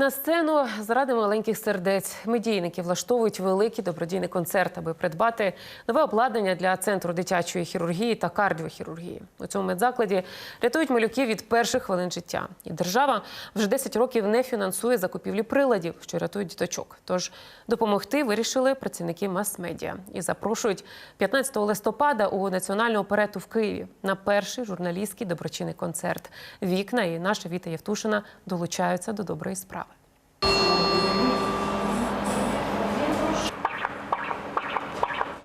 На сцену заради маленьких сердець медійники влаштовують великий добродійний концерт, аби придбати нове обладнання для центру дитячої хірургії та кардіохірургії. У цьому медзакладі рятують малюків від перших хвилин життя. І держава вже 10 років не фінансує закупівлі приладів, що рятують діточок. Тож допомогти вирішили працівники мас-медіа і запрошують 15 листопада у національну оперету в Києві на перший журналістський доброчинний концерт. Вікна і наша Віта Євтушина долучаються до доброї справи.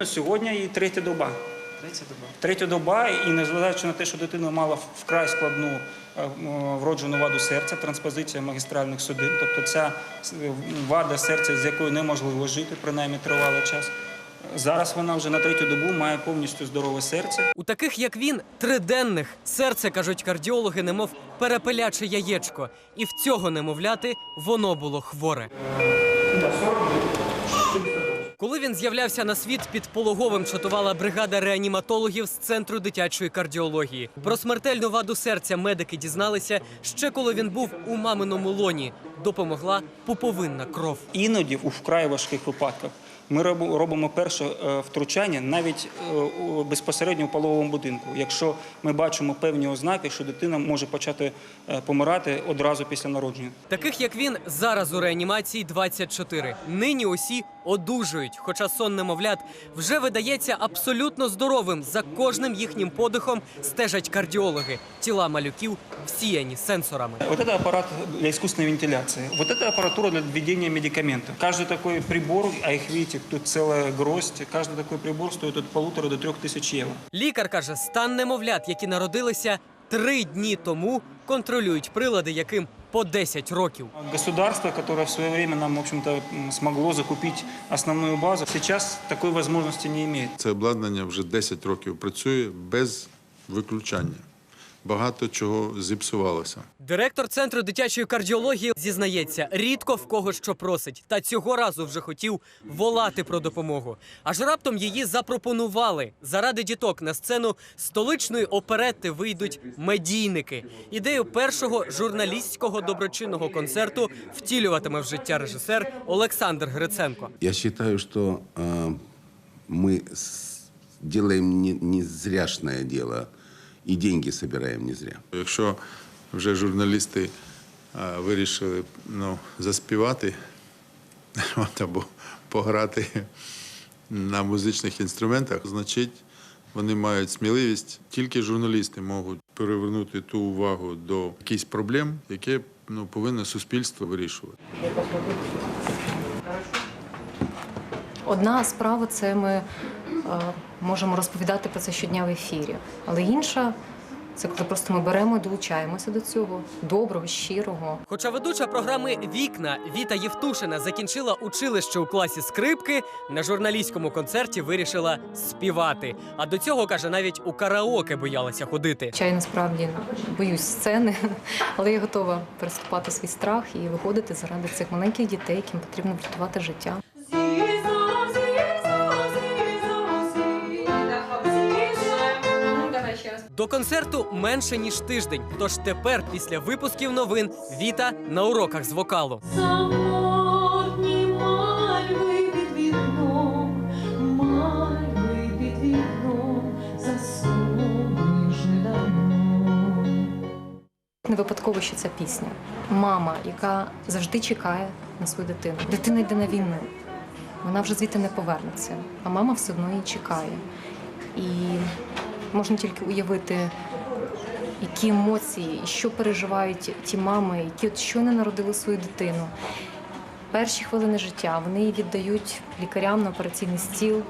Сьогодні їй третя доба. Третя доба. Третя доба, і незважаючи на те, що дитина мала вкрай складну е, вроджену ваду серця, транспозиція магістральних судин, тобто ця е, вада серця, з якою неможливо жити, принаймні тривалий час. Зараз вона вже на третю добу має повністю здорове серце. У таких, як він, триденних серце, кажуть кардіологи, немов перепеляче яєчко. І в цього немовляти воно було хворе. Коли він з'являвся на світ, під пологовим чатувала бригада реаніматологів з центру дитячої кардіології. Про смертельну ваду серця медики дізналися ще коли він був у маминому лоні. Допомогла пуповинна кров. Іноді у вкрай важких випадках ми робимо перше е, втручання навіть е, безпосередньо у пологовому будинку, якщо ми бачимо певні ознаки, що дитина може почати е, помирати одразу після народження. Таких як він зараз у реанімації 24. Нині усі одужують, хоча сон немовлят вже видається абсолютно здоровим. За кожним їхнім подихом стежать кардіологи. Тіла малюків всіяні сенсорами. Вот это аппарат для искусственной вентиляции. Вот это аппаратура для введения медикаментов. Каждый такой прибор, а их видите, тут целая гроздь, каждый такой прибор стоит от полутора до трех тысяч евро. Лікар каже, стан немовлят, які народилися три дні тому, контролюють прилади, яким по 10 років. Государство, которое в своє время нам, в общем-то, змогло смогло основну основную базу, сейчас такої можливості не имеет. Це обладнання вже 10 років працює без виключання. Багато чого зіпсувалося. Директор центру дитячої кардіології зізнається, рідко в кого що просить, та цього разу вже хотів волати про допомогу. Аж раптом її запропонували. Заради діток на сцену столичної оперети вийдуть медійники. Ідею першого журналістського доброчинного концерту втілюватиме в життя режисер Олександр Гриценко. Я э, мы с- делаем не, не зряшное дело и деньги собираем не зря. Якщо вже журналісти вирішили ну, заспівати от, або пограти на музичних інструментах, значить вони мають сміливість. Тільки журналісти можуть перевернути ту увагу до якихось проблем, які ну, повинне суспільство вирішувати. Одна справа це ми е, можемо розповідати про це щодня в ефірі, але інша це коли просто ми беремо і долучаємося до цього доброго, щирого. Хоча ведуча програми Вікна Віта Євтушина закінчила училище у класі скрипки, на журналістському концерті вирішила співати. А до цього каже, навіть у караоке боялася ходити. Я насправді боюсь сцени, але я готова переступати свій страх і виходити заради цих маленьких дітей, яким потрібно врятувати життя. До концерту менше ніж тиждень. Тож тепер, після випусків новин, Віта на уроках з вокалу. Самотні мальви під вікном, мальви під вікном, заснули вже давно. Не випадково, що ця пісня. Мама, яка завжди чекає на свою дитину. Дитина йде на війну. Вона вже звідти не повернеться, а мама все одно її чекає. І можна тільки уявити, які емоції що переживають ті мами, які от щойно народили свою дитину. Перші хвилини життя вони її віддають лікарям на операційний стіл,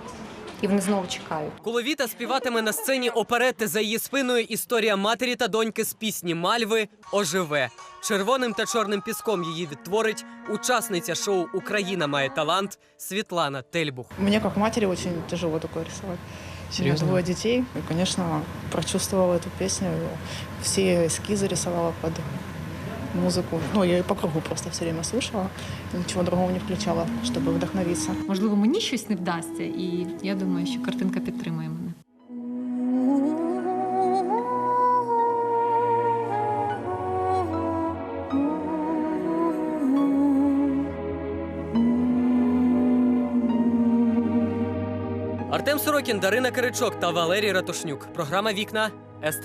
і вони знову чекають. Коли Віта співатиме на сцені оперети за її спиною, історія матері та доньки з пісні Мальви оживе. Червоним та чорним піском її відтворить учасниця шоу Україна має талант Світлана Тельбух. Мне как матери очень тяжело такое рисовать. У меня Серьезно? двое детей. И, конечно, прочувствовала эту песню. Все эскизы рисовала под музыку. Ну, я ее по кругу просто все время слушала. Ничего другого не включала, чтобы вдохновиться. Можливо, мені щось не вдасться, і я думаю, що картинка підтримує мене. Артем Сорокін, Дарина Киричок та Валерій Ратушнюк. Програма Вікна СТБ.